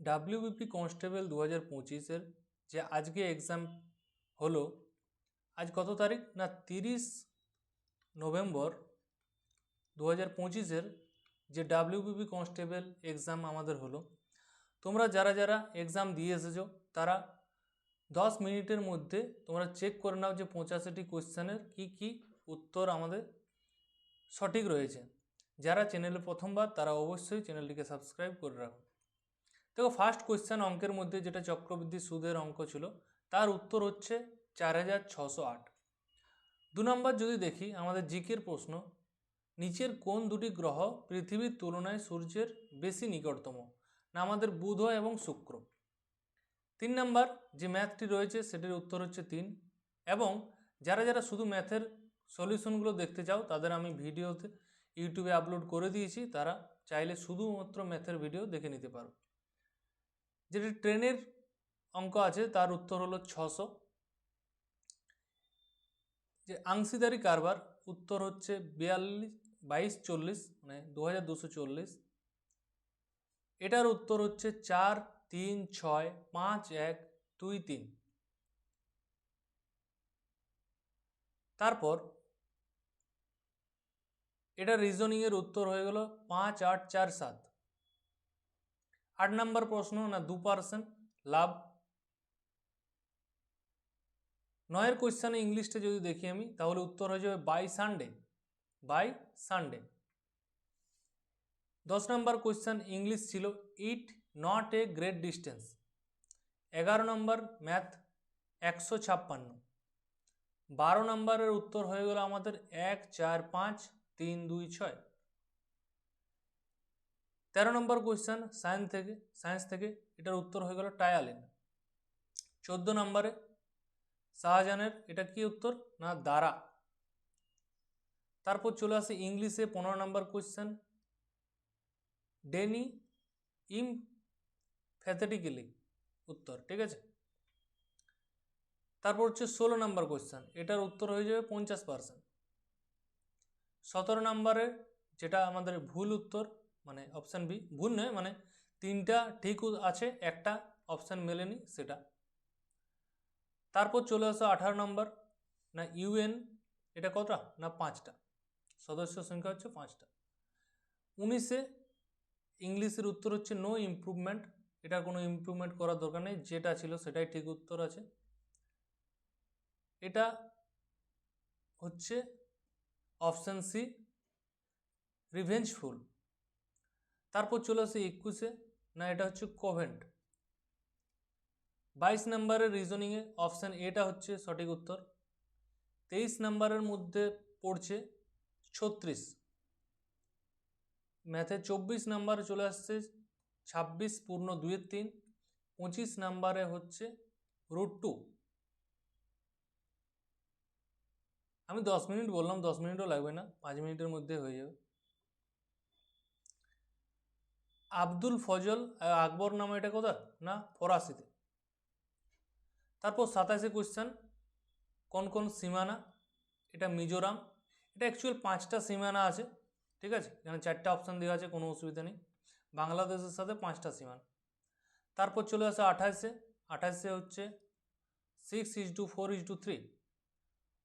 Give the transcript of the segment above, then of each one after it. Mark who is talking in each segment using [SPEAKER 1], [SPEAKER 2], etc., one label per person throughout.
[SPEAKER 1] WBP constable দু হাজার পঁচিশের যে আজকে এক্সাম হলো, আজ কত তারিখ? না, তিরিশ নভেম্বর দু হাজার পঁচিশের যে ডাব্লিউবিপি কনস্টেবল এক্সাম আমাদের হলো। তোমরা যারা যারা এক্সাম দিয়ে এসেছ, তারা দশ মিনিটের মধ্যে তোমরা চেক করে নাও যে পঁচাশিটি কোশ্চেনের কি কি উত্তর আমাদের সঠিক রয়েছে। যারা চ্যানেলে প্রথমবার, তারা অবশ্যই চ্যানেলটিকে সাবস্ক্রাইব করে রাখো। দেখো ফার্স্ট কোশ্চেন অঙ্কের মধ্যে যেটা চক্রবৃদ্ধি সুদের অঙ্ক ছিল, তার উত্তর হচ্ছে চার হাজার ছশো আট। দু নম্বর যদি দেখি, আমাদের জিকের প্রশ্ন, নিচের কোন দুটি গ্রহ পৃথিবীর তুলনায় সূর্যের বেশি নিকটতম? না আমাদের বুধ এবং শুক্র। তিন নম্বর, যে ম্যাথটি রয়েছে, সেটির উত্তর হচ্ছে তিন। এবং যারা যারা শুধু ম্যাথের সলিউশনগুলো দেখতে চাও, তাদের আমি ভিডিওতে, ইউটিউবে আপলোড করে দিয়েছি, তারা চাইলে শুধুমাত্র ম্যাথের ভিডিও দেখে নিতে পারো। যেটি ট্রেনের অঙ্ক আছে, তার উত্তর হলো ছশো। যে আংশিদারি কারবার, উত্তর হচ্ছে বিয়াল্লিশ, বাইশ, চল্লিশ মানে দু হাজার দুশো চল্লিশ। এটার উত্তর হচ্ছে চার, তিন, ছয়, পাঁচ, এক, দুই, তিন। তারপর এটা রিজনিংয়ের উত্তর হয়ে গেল পাঁচ, আট, চার, সাত। আট নম্বর প্রশ্ন, না দু পার্সেন্ট লাভ? নয়ের কোয়েশ্চানে ইংলিশটা যদি দেখি আমি, তাহলে উত্তর হয়ে যাবে বাই সানডে বাই সানডে দশ নম্বর কোয়েশ্চান ইংলিশ ছিল it not a great distance এগারো নম্বর ম্যাথ একশো ছাপ্পান্ন। বারো নম্বরের উত্তর হয়ে গেল আমাদের এক, চার, পাঁচ, তিন, দুই, ছয়। তেরো নম্বর কোয়েশ্চেন সায়েন্স থেকে সায়েন্স থেকে এটার উত্তর হয়ে গেল টায়ালিন চোদ্দ নম্বরে, শাহজাহানের এটা কি উত্তর? না, দ্বারা। তারপর চলে আসে ইংলিশে পনেরো নম্বর কোয়েশ্চেন ডেনি ইম ফ্যাথেটিক্যালি উত্তর, ঠিক আছে? তারপর হচ্ছে ষোলো নম্বর কোয়েশ্চেন এটার উত্তর হয়ে যাবে পঞ্চাশ পার্সেন্ট সতেরো নম্বরে যেটা আমাদের ভুল উত্তর মানে অপশান বি ভুল নয় মানে তিনটা ঠিক আছে, একটা অপশান মেলেনি সেটা। তারপর চলে আসো আঠারো নম্বর, না ইউএন এটা কতটা? না পাঁচটা। সদস্য সংখ্যা হচ্ছে পাঁচটা। উনিশে ইংলিশের উত্তর হচ্ছে নো ইমপ্রুভমেন্ট এটা কোনো ইমপ্রুভমেন্ট করার দরকার নেই, যেটা ছিল সেটাই ঠিক উত্তর আছে। এটা হচ্ছে অপশান সি রিভেঞ্জফুল তারপর চলে আসে একুশে, না এটা হচ্ছে কোভেন্ট বাইশ নম্বরের রিজনিংয়ে অপশান এটা হচ্ছে সঠিক উত্তর। তেইশ নম্বরের মধ্যে পড়ছে ছত্রিশ। ম্যাথে চব্বিশ নাম্বারে চলে আসছে ছাব্বিশ পূর্ণ দুইয়ের তিন। পঁচিশ নাম্বারে হচ্ছে রুট টু আমি দশ মিনিট বললাম, দশ মিনিটও লাগবে না, পাঁচ মিনিটের মধ্যে হয়ে যাবে। আব্দুল ফজল আকবর নামে এটা কোথা না, ফরাসিতে। তারপর সাতাশে কোয়েশ্চেন কোন কোন সীমানা? এটা মিজোরাম। এটা অ্যাকচুয়াল পাঁচটা সীমানা আছে, ঠিক আছে? এখানে চারটা অপশান দেওয়া আছে, কোনো অসুবিধা নেই। বাংলাদেশের সাথে পাঁচটা সীমানা। তারপর চলে আসে আঠাশে। আঠাশে হচ্ছে six is two four is two three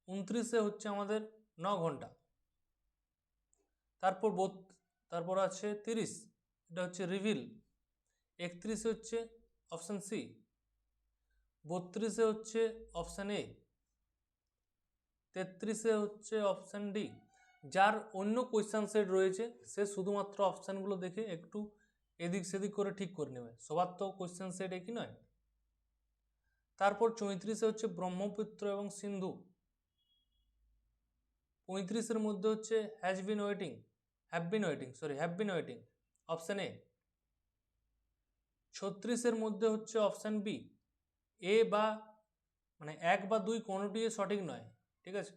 [SPEAKER 1] উনত্রিশে হচ্ছে আমাদের ন ঘণ্টা। তারপর বোত তারপর আছে তিরিশ। এটা হচ্ছে রিভিল একত্রিশে হচ্ছে অপশান সি বত্রিশে হচ্ছে অপশান এ তেত্রিশে হচ্ছে অপশান ডি যার অন্য কোয়েশ্চান সেট রয়েছে, সে শুধুমাত্র অপশানগুলো দেখে একটু এদিক সেদিক করে ঠিক করে নেবে। সবার তো কোয়েশ্চেন সেট একই নয়। তারপর চৌত্রিশে হচ্ছে ব্রহ্মপুত্র এবং সিন্ধু, পঁয়ত্রিশের মধ্যে হচ্ছে has been waiting have been waiting sorry have been waiting option A. ছত্রিশের মধ্যে হচ্ছে অপশান বি। এ বা মানে এক বা দুই কোনোটি সঠিক নয়, ঠিক আছে?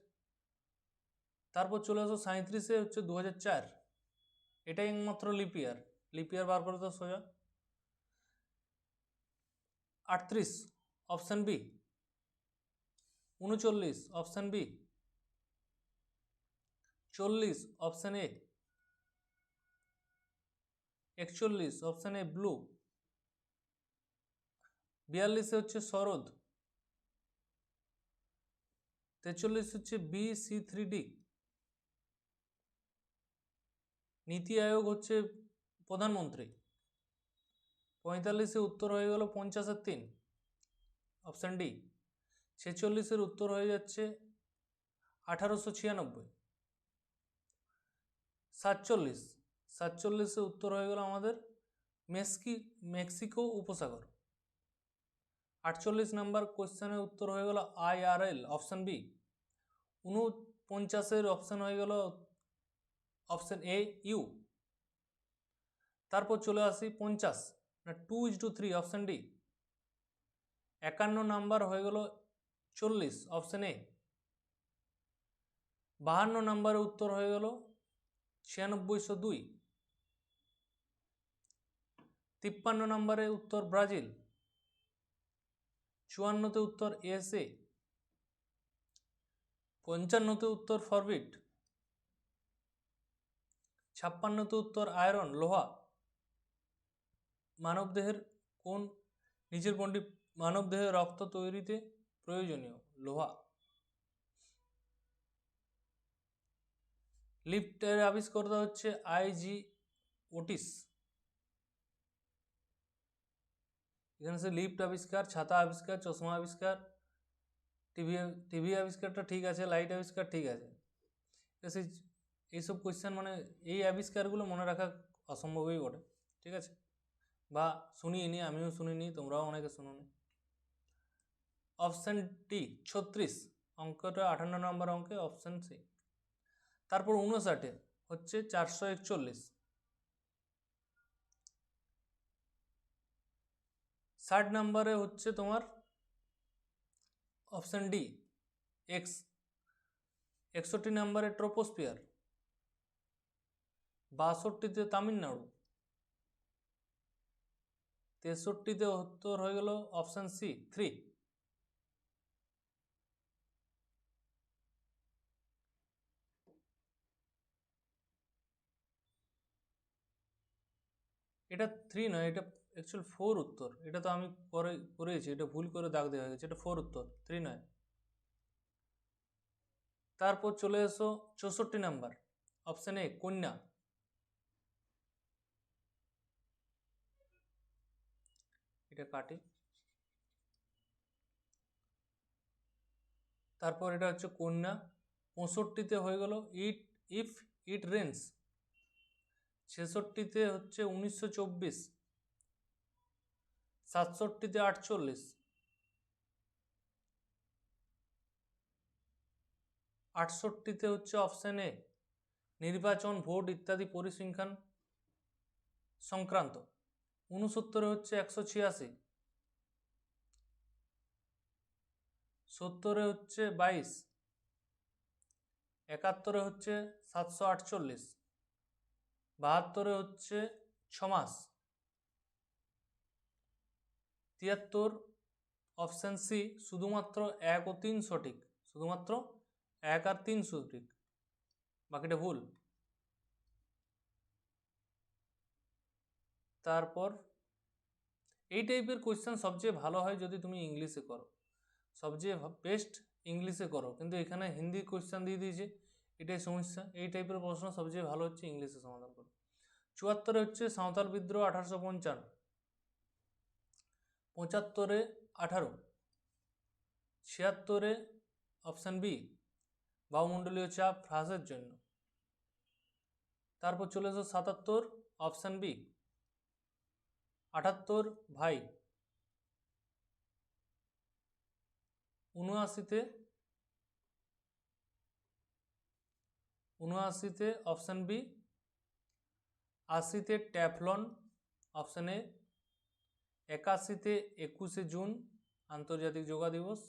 [SPEAKER 1] তারপর চলে আসো সাঁত্রিশে হচ্ছে দু হাজার চার। এটাই একমাত্র লিপিয়ার লিপিয়ার বার করে তো সোজা। আটত্রিশ, অপশান বি। উনচল্লিশ, অপশান বি। চল্লিশ, অপশান এ। একচল্লিশ অপশান এ ব্লু বিয়াল্লিশে হচ্ছে শরদ তেচল্লিশ হচ্ছে বি সি থ্রি ডি নীতি আয়োগ হচ্ছে প্রধানমন্ত্রী। পঁয়তাল্লিশে উত্তর হয়ে গেল পঞ্চাশের তিন। অপশান ডি ছেচল্লিশের উত্তর হয়ে যাচ্ছে আঠারোশো ছিয়ানব্বই। সাতচল্লিশ। সাতচল্লিশে উত্তর হয়ে গেল আমাদের মেক্সি মেক্সিকো উপসাগর। আটচল্লিশ নাম্বার কোশ্চেনের উত্তর হয়ে গেল আইআরএল, অপশান বি। উনপঞ্চাশের অপশান হয়ে গেল অপশান এ, ইউ। তারপর চলে আসি পঞ্চাশ, না two is two three, option D. একান্ন নাম্বার হয়ে গেল চল্লিশ, অপশান এ। বাহান্ন নাম্বারের উত্তর হয়ে গেল ছিয়ানব্বইশো দুই। তিপ্পান্ন নম্বরে উত্তর ব্রাজিল, চুয়ান্নতে উত্তর এসএ পঞ্চান্নতে উত্তর ফরবিট, ছাপ্পান্নতে উত্তর আয়রন, লোহা। মানবদেহের কোন নিচের কোনটি মানবদেহের রক্ত তৈরিতে প্রয়োজনীয়, লোহা। লিফটের আবিষ্কর্তা হচ্ছে আইজি ওটিস। এখানে সে লিফট আবিষ্কার, ছাতা আবিষ্কার, চশমা আবিষ্কার, টিভি টিভি আবিষ্কারটা ঠিক আছে, লাইট আবিষ্কার ঠিক আছে। তো সেই এইসব কোয়েশ্চেন মানে এই আবিষ্কারগুলো মনে রাখা অসম্ভবই বটে, ঠিক আছে? বা শুনিনি আমিও শুনিনি তোমরাও অনেকে শুনোনি অপশান টি ছত্রিশ, অঙ্কটা আটান্ন নম্বর অঙ্কে অপশান সি তারপর উনষাটে হচ্ছে চারশো একচল্লিশ। ষাট নাম্বারে হচ্ছে তোমার অপশান ডি এক্স একষট্টি নাম্বারে ট্রোপোস্পিয়ার বাষট্টিতে তামিলনাড়ু, তেষট্টিতে উত্তর হয়ে গেল অপশান সি থ্রি এটা থ্রি নয়, এটা অ্যাকচুয়াল ফোর উত্তর। এটা তো আমি পরে করেছি, এটা ভুল করে দাগ দেওয়া গেছে, এটা ফোর উত্তর থ্রি নয় তারপর চলে এসো চৌষট্টি নাম্বার অপশান এ কন্যা। এটা কাটি। তারপর এটা হচ্ছে কন্যা, পঁয়ষট্টিতে হয়ে গেল ইট ইফ ইট রেন্স ছেষট্টিতে হচ্ছে উনিশশো চব্বিশ। সাতষট্টিতে আটচল্লিশ। আটষট্টিতে হচ্ছে অপশান এ নির্বাচন, ভোট ইত্যাদি পরিসংখ্যান সংক্রান্ত। উনসত্তরে হচ্ছে একশো ছিয়াশি। সত্তরে হচ্ছে বাইশ। একাত্তরে হচ্ছে সাতশো আটচল্লিশ। বাহাত্তরে হচ্ছে ছমাস। তিয়াত্তর অপশান সি শুধুমাত্র এক ও তিন সঠিক, শুধুমাত্র এক আর তিন সঠিক। বাকিটা ভুল। তারপর, এই টাইপের কোয়েশ্চেন সবচেয়ে ভালো হয় যদি তুমি ইংলিশে করো। সবচেয়ে বেস্ট ইংলিশে করো। কিন্তু এখানে হিন্দি কোয়েশ্চেন দিয়ে দিয়েছে, এটাই সমস্যা। এই টাইপের প্রশ্ন সবচেয়ে ভালো হচ্ছে ইংলিশে সমাধান করো। চুয়াত্তরে হচ্ছে সাঁওতাল বিদ্রোহ আঠারোশো পঞ্চান্ন। পঁচাত্তরে আঠারো, ছিয়াত্তরে অপশান বি বায়ুমণ্ডলীয় চাপ হ্রাসের জন্য। তারপর চলে এসো সাতাত্তর অপশান বি আটাত্তর ভাই, উনআশিতে উনআশিতে অপশান বি আশিতে ট্যাফলন অপশান এ একাশিতে একুশে জুন আন্তর্জাতিক যোগা দিবস।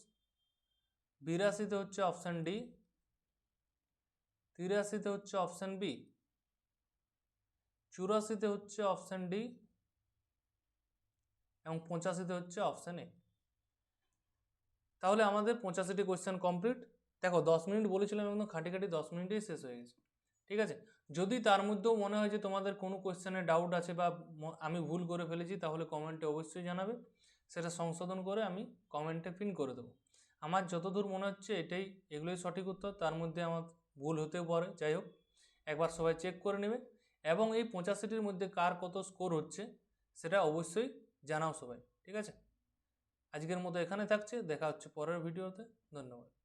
[SPEAKER 1] বিরাশিতে হচ্ছে অপশান ডি। তিরাশিতে হচ্ছে অপশান বি। চুরাশিতে হচ্ছে অপশান ডি। এবং পঁচাশিতে হচ্ছে অপশান এ। তাহলে আমাদের পঁচাশিটি কোয়েশ্চেন কমপ্লিট। দেখো, দশ মিনিট বলেছিলাম, একদম খাঁটি খাটি দশ মিনিটেই শেষ হয়ে গেছে। ঠিক আছে? যদি তার মধ্যেও মনে হয় যে তোমাদের কোনো কোয়েশ্চেনে ডাউট আছে বা আমি ভুল করে ফেলেছি, তাহলে কমেন্টে অবশ্যই জানাবে। সেটা সংশোধন করে আমি কমেন্টে পিন করে দেবো। আমার যতদূর মনে হচ্ছে এটাই, এগুলোই সঠিক উত্তর। তার মধ্যে আমার ভুল হতেও পারে, যাই হোক। একবার সবাই চেক করে নেবে। এবং এই পঁচাশিটির মধ্যে কার কত স্কোর হচ্ছে, সেটা অবশ্যই জানাও সবাই, ঠিক আছে? আজকের মতো এখানে থাকছে। দেখা হচ্ছে পরের ভিডিওতে ধন্যবাদ।